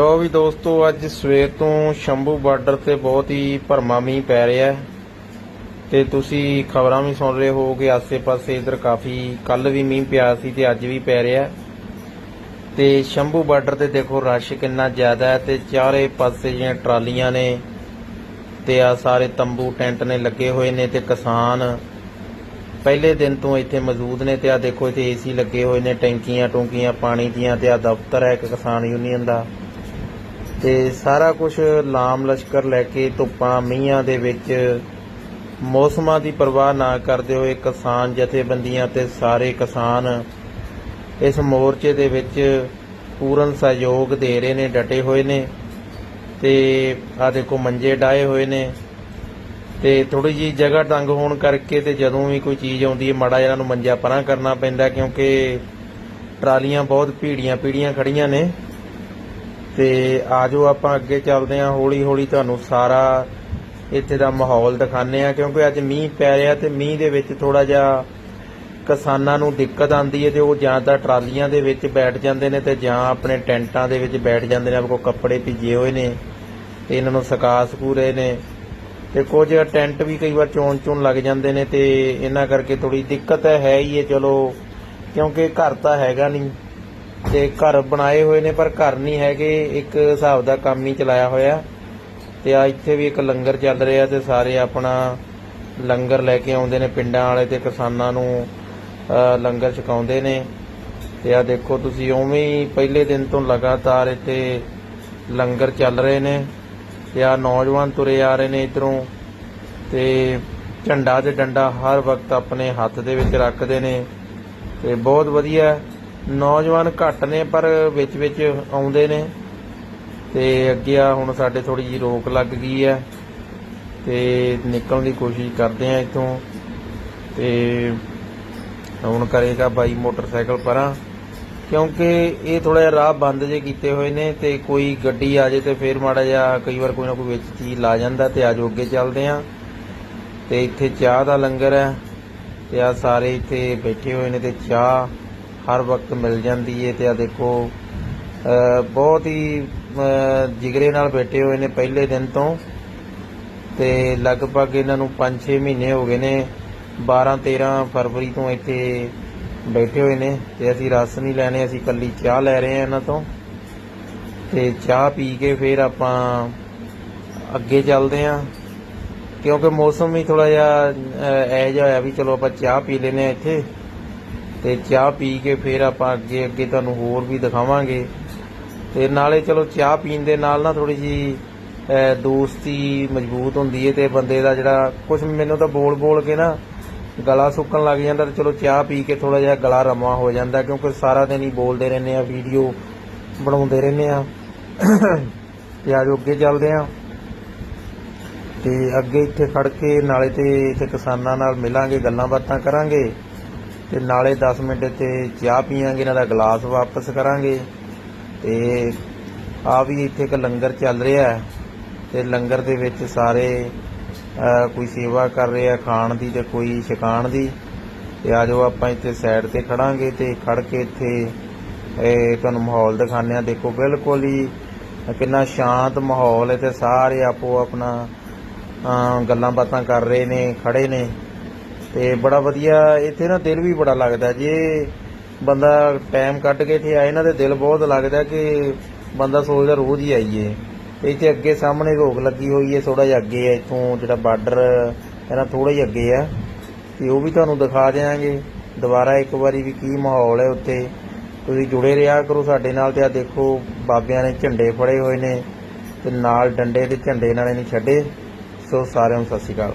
ਲੋ ਵੀ ਦੋਸਤੋ, ਅੱਜ ਸਵੇਰ ਤੋਂ ਸ਼ੰਭੂ ਬਾਰਡਰ ਤੇ ਬਹੁਤ ਹੀ ਭਰਮਾ ਮੀਂਹ ਪੈ ਰਿਹਾ ਹੈ। ਤੇ ਤੁਸੀਂ ਖਬਰਾਂ ਵੀ ਸੁਣ ਰਹੇ ਹੋ ਕਿ ਆਸੇ-ਪਾਸੇ ਇਧਰ ਕਾਫੀ ਕੱਲ ਵੀ ਮੀਂਹ ਪਿਆ ਸੀ ਤੇ ਅੱਜ ਵੀ ਪੈ ਰਿਹਾ ਹੈ। ਤੇ ਸ਼ੰਭੂ ਬਾਰਡਰ ਤੇ ਦੇਖੋ, ਰਸ਼ ਕਿੰਨਾ ਜ਼ਿਆਦਾ ਹੈ ਤੇ ਚਾਰੇ ਪਾਸੇ ਜਿਹੜੀਆਂ ਟਰਾਲੀਆਂ ਨੇ ਤੇ ਆ ਸਾਰੇ ਤੰਬੂ, ਟੈਂਟ ਨੇ ਲੱਗੇ ਹੋਏ ਨੇ ਤੇ ਕਿਸਾਨ ਪਹਿਲੇ ਦਿਨ ਤੋਂ ਇੱਥੇ ਮੌਜੂਦ ਨੇ ਤੇ ਆ ਦੇਖੋ, ਇੱਥੇ ਏਸੀ ਲੱਗੇ ਹੋਏ ਨੇ, ਟੈਂਕੀਆਂ, ਟੁੰਕੀਆਂ ਪਾਣੀ ਦੀਆਂ ਤੇ ਆ ਦਫ਼ਤਰ ਹੈ ਇੱਕ ਕਿਸਾਨ ਯੂਨੀਅਨ ਦਾ। ਤੇ ਸਾਰਾ ਕੁਝ ਲਾਮ ਲਸ਼ਕਰ ਲੈ ਕੇ ਧੁੱਪਾਂ ਮੀਂਹਾਂ ਦੇ ਵਿੱਚ ਮੌਸਮਾਂ ਦੀ ਪਰਵਾਹ ਨਾ ਕਰਦੇ ਹੋਏ ਕਿਸਾਨ ਜਥੇਬੰਦੀਆਂ ਤੇ ਸਾਰੇ ਕਿਸਾਨ ਇਸ ਮੋਰਚੇ ਦੇ ਵਿੱਚ ਪੂਰਨ ਸਹਿਯੋਗ ਦੇ ਰਹੇ ਨੇ, ਡਟੇ ਹੋਏ ਨੇ ਤੇ ਆ ਦੇਖੋ ਮੰਜੇ ਡਾਏ ਹੋਏ ਨੇ ਤੇ ਥੋੜੀ ਜੀ ਜਗ੍ਹਾ ਤੰਗ ਹੋਣ ਕਰਕੇ ਤੇ ਜਦੋਂ ਵੀ ਕੋਈ ਚੀਜ਼ ਆਉਂਦੀ ਹੈ ਮਾੜਾ ਇਹਨਾਂ ਨੂੰ ਮੰਜਾ ਪਰਾਂ ਕਰਨਾ ਪੈਂਦਾ ਕਿਉਂਕਿ ਟਰਾਲੀਆਂ ਬਹੁਤ ਭੀੜੀਆਂ ਭੀੜੀਆਂ ਖੜੀਆਂ ਨੇ। ਤੇ ਆਜੋ ਆਪਾਂ ਅੱਗੇ ਚੱਲਦੇ ਹਾਂ ਹੌਲੀ ਹੌਲੀ ਤੁਹਾਨੂੰ ਸਾਰਾ ਇੱਥੇ ਦਾ ਮਾਹੌਲ ਦਿਖਾਣੇ ਆ ਕਿਉਂਕਿ ਅੱਜ ਮੀਂਹ ਪੈ ਰਿਹਾ ਤੇ ਮੀਂਹ ਦੇ ਵਿੱਚ ਥੋੜਾ ਜਿਹਾ ਕਿਸਾਨਾਂ ਨੂੰ ਦਿੱਕਤ ਆਂਦੀ ਹੈ ਤੇ ਉਹ ਜਾਂ ਤਾਂ ਟਰਾਲੀਆਂ ਦੇ ਵਿੱਚ ਬੈਠ ਜਾਂਦੇ ਨੇ ਤੇ ਜਾਂ ਆਪਣੇ ਟੈਂਟਾਂ ਦੇ ਵਿੱਚ ਬੈਠ ਜਾਂਦੇ ਨੇ ਆਪਣੇ ਕੱਪੜੇ ਭਿੱਜੇ ਹੋਏ ਨੇ, ਤੇ ਇਹਨਾਂ ਨੂੰ ਸੁਕਾ ਸਕੂ ਰਹੇ ਨੇ। ਤੇ ਕੁਝ ਟੈਂਟ ਵੀ ਕਈ ਵਾਰ ਚੋਣ ਚੋਣ ਲੱਗ ਜਾਂਦੇ ਨੇ ਤੇ ਇਹਨਾਂ ਕਰਕੇ ਥੋੜੀ ਦਿੱਕਤ ਹੈ ਹੀ ਹੈ, ਚਲੋ, ਕਿਉਂਕਿ ਘਰ ਤਾਂ ਹੈਗਾ ਨਹੀਂ। ਤੇ ਘਰ ਬਣਾਏ ਹੋਏ ਨੇ, ਪਰ ਘਰ ਨਹੀਂ ਹੈਗੇ। ਇੱਕ ਹਿਸਾਬ ਦਾ ਕੰਮ ਹੀ ਚਲਾਇਆ ਹੋਇਆ। ਤੇ ਆ ਇੱਥੇ ਵੀ ਇੱਕ ਲੰਗਰ ਚੱਲ ਰਿਹਾ ਤੇ ਸਾਰੇ ਆਪਣਾ ਲੰਗਰ ਲੈ ਕੇ ਆਉਂਦੇ ਨੇ ਪਿੰਡਾਂ ਵਾਲੇ ਤੇ ਕਿਸਾਨਾਂ ਨੂੰ ਲੰਗਰ ਛਕਾਉਂਦੇ ਨੇ। ਤੇ ਆ ਦੇਖੋ ਤੁਸੀਂ, ਉਵੇਂ ਹੀ ਪਹਿਲੇ ਦਿਨ ਤੋਂ ਲਗਾਤਾਰ ਇੱਥੇ ਲੰਗਰ ਚੱਲ ਰਹੇ ਨੇ। ਤੇ ਆ ਨੌਜਵਾਨ ਤੁਰੇ ਆ ਰਹੇ ਨੇ ਇਧਰੋਂ। ਤੇ ਝੰਡਾ ਤੇ ਡੰਡਾ ਹਰ ਵਕਤ ਆਪਣੇ ਹੱਥ ਦੇ ਵਿੱਚ ਰੱਖਦੇ ਨੇ। ਤੇ ਬਹੁਤ ਵਧੀਆ। ਨੌਜਵਾਨ ਘੱਟ ਨੇ, ਪਰ ਵਿੱਚ ਵਿੱਚ ਆਉਂਦੇ ਨੇ। ਤੇ ਅੱਗੇ ਆ, ਹੁਣ ਸਾਡੇ ਥੋੜੀ ਜੀ ਰੋਕ ਲੱਗ ਗਈ ਹੈ। ਤੇ ਨਿਕਲਣ ਦੀ ਕੋਸ਼ਿਸ਼ ਕਰਦੇ ਆ ਇੱਥੋਂ। ਤੇ ਹੁਣ ਕਰੇਗਾ ਬਾਈ ਮੋਟਰਸਾਈਕਲ ਪਰਾਂ। ਕਿਉਂਕਿ ਇਹ ਥੋੜਾ ਜਿਹਾ ਰਾਹ ਬੰਦ ਜੇ ਕੀਤੇ ਹੋਏ ਨੇ ਤੇ ਕੋਈ ਗੱਡੀ ਆ ਜੇ ਤੇ ਫੇਰ ਮਾੜਾ ਜਿਹਾ ਕਈ ਵਾਰ ਕੋਈ ਨਾ ਕੋਈ ਵਿੱਚ ਚੀਜ਼ ਲਾ ਜਾਂਦਾ ਤੇ ਆਜੋ ਅੱਗੇ ਚੱਲਦੇ ਆ। ਤੇ ਇੱਥੇ ਚਾਹ ਦਾ ਲੰਗਰ ਹੈ ਤੇ ਆ ਸਾਰੇ ਇੱਥੇ ਬੈਠੇ ਹੋਏ ਨੇ ਤੇ ਚਾਹ ਹਰ ਵਕਤ ਮਿਲ ਜਾਂਦੀ ਹੈ ਤੇ ਆ ਦੇਖੋ ਬਹੁਤ ਹੀ ਜਿਗਰੇ ਨਾਲ ਬੈਠੇ ਹੋਏ ਨੇ ਪਹਿਲੇ ਦਿਨ ਤੋਂ ਤੇ ਲਗਭਗ ਇਹਨਾਂ ਨੂੰ 5-6 ਮਹੀਨੇ ਹੋ ਗਏ ਨੇ 12-13 ਫਰਵਰੀ ਤੋਂ ਇੱਥੇ ਬੈਠੇ ਹੋਏ ਨੇ ਤੇ ਅਸੀਂ ਰਸ ਨਹੀਂ ਲੈਣੇ, ਅਸੀਂ ਕੱਲੀ ਚਾਹ ਲੈ ਰਹੇ ਹਾਂ ਇਹਨਾਂ ਤੋਂ ਤੇ ਚਾਹ ਪੀ ਕੇ ਫਿਰ ਆਪਾਂ ਅੱਗੇ ਚੱਲਦੇ ਹਾਂ ਕਿਉਂਕਿ ਮੌਸਮ ਵੀ ਥੋੜਾ ਜਿਹਾ ਐ ਜਿਹਾ ਹੋਇਆ ਵੀ ਚਲੋ ਆਪਾਂ ਚਾਹ ਪੀ ਲੈਨੇ ਆ ਇੱਥੇ। ਤੇ ਚਾਹ ਪੀ ਕੇ ਫਿਰ ਆਪਾਂ ਅੱਗੇ ਅੱਗੇ ਤੁਹਾਨੂੰ ਹੋਰ ਵੀ ਦਿਖਾਵਾਂਗੇ। ਤੇ ਨਾਲੇ ਚਲੋ ਚਾਹ ਪੀਣ ਦੇ ਨਾਲ ਨਾ ਥੋੜੀ ਜੀ ਦੋਸਤੀ ਮਜ਼ਬੂਤ ਹੁੰਦੀ ਹੈ ਤੇ ਬੰਦੇ ਦਾ ਜਿਹੜਾ ਕੁਝ ਮੈਨੂੰ ਤਾਂ ਬੋਲ ਬੋਲ ਕੇ ਨਾ ਗਲਾ ਸੁੱਕਣ ਲੱਗ ਜਾਂਦਾ ਤੇ ਚਲੋ ਚਾਹ ਪੀ ਕੇ ਥੋੜਾ ਜਿਹਾ ਗਲਾ ਰਮਾ ਹੋ ਜਾਂਦਾ ਕਿਉਂਕਿ ਸਾਰਾ ਦਿਨ ਹੀ ਬੋਲਦੇ ਰਹਿੰਦੇ ਆ, ਵੀਡੀਓ ਬਣਾਉਂਦੇ ਰਹਿੰਦੇ ਆ। ਤੇ ਆਜੋ ਅੱਗੇ ਚੱਲਦੇ ਆ। ਤੇ ਅੱਗੇ ਇੱਥੇ ਖੜ ਕੇ ਨਾਲੇ ਤੇ ਇੱਥੇ ਕਿਸਾਨਾਂ ਨਾਲ ਮਿਲਾਂਗੇ, ਗੱਲਾਂ ਬਾਤਾਂ ਕਰਾਂਗੇ। ਤੇ ਨਾਲੇ 10 ਮਿੰਟ ਤੇ ਚਾਹ ਪੀਾਂਗੇ ਇਹਨਾਂ ਦਾ ਗਲਾਸ ਵਾਪਸ ਕਰਾਂਗੇ। ਤੇ ਆ ਵੀ ਇੱਥੇ ਇੱਕ ਲੰਗਰ ਚੱਲ ਰਿਹਾ ਹੈ ਤੇ ਲੰਗਰ ਦੇ ਵਿੱਚ ਸਾਰੇ ਕੋਈ ਸੇਵਾ ਕਰ ਰਿਹਾ ਖਾਣ ਦੀ ਤੇ ਕੋਈ ਛਕਾਣ ਦੀ। ਤੇ ਆਜੋ ਆਪਾਂ ਇੱਥੇ ਸਾਈਡ ਤੇ ਖੜਾਂਗੇ ਤੇ ਖੜ ਕੇ ਇੱਥੇ, ਇਹ ਤੁਹਾਨੂੰ ਮਾਹੌਲ ਦਿਖਾਉਂਦੇ ਆ ਦੇਖੋ ਬਿਲਕੁਲ ਹੀ ਕਿੰਨਾ ਸ਼ਾਂਤ ਮਾਹੌਲ ਹੈ ਤੇ ਸਾਰੇ ਆਪੋ ਆਪਣਾ ਗੱਲਾਂ ਬਾਤਾਂ ਕਰ ਰਹੇ ਨੇ, ਖੜੇ ਨੇ। ਤੇ ਬੜਾ ਵਧੀਆ, ਇੱਥੇ ਨਾ ਦਿਲ ਵੀ ਬੜਾ ਲੱਗਦਾ ਜੇ ਬੰਦਾ ਟਾਈਮ ਕੱਢ ਕੇ ਇੱਥੇ ਆਏ ਨਾ ਤੇ ਦਿਲ ਬਹੁਤ ਲੱਗਦਾ ਕਿ ਬੰਦਾ ਸੋਚਦਾ ਰੋਜ਼ ਹੀ ਆਈਏ। ਤੇ ਇੱਥੇ ਅੱਗੇ ਸਾਹਮਣੇ ਰੋਕ ਲੱਗੀ ਹੋਈ ਹੈ ਥੋੜਾ ਜਿਹਾ ਅੱਗੇ ਹੈ, ਇੱਥੋਂ ਜਿਹੜਾ ਬਾਰਡਰ ਇਹਨਾਂ ਥੋੜਾ ਹੀ ਅੱਗੇ ਆ ਤੇ ਉਹ ਵੀ ਤੁਹਾਨੂੰ ਦਿਖਾ ਦਿਆਂਗੇ। ਦੁਬਾਰਾ ਇੱਕ ਵਾਰੀ ਵੀ ਕੀ ਮਾਹੌਲ ਹੈ ਉੱਥੇ। ਤੁਸੀਂ ਜੁੜੇ ਰਿਹਾ ਕਰੋ ਸਾਡੇ ਨਾਲ ਤੇ ਆ ਦੇਖੋ, ਬਾਬਿਆਂ ਨੇ ਝੰਡੇ ਫੜੇ ਹੋਏ ਨੇ ਤੇ ਨਾਲ ਡੰਡੇ ਤੇ ਝੰਡੇ ਇਹਨਾਂ ਨਹੀਂ ਛੱਡੇ। ਸੋ ਸਾਰਿਆਂ ਨੂੰ ਸਤਿ ਸ਼੍ਰੀ ਅਕਾਲ।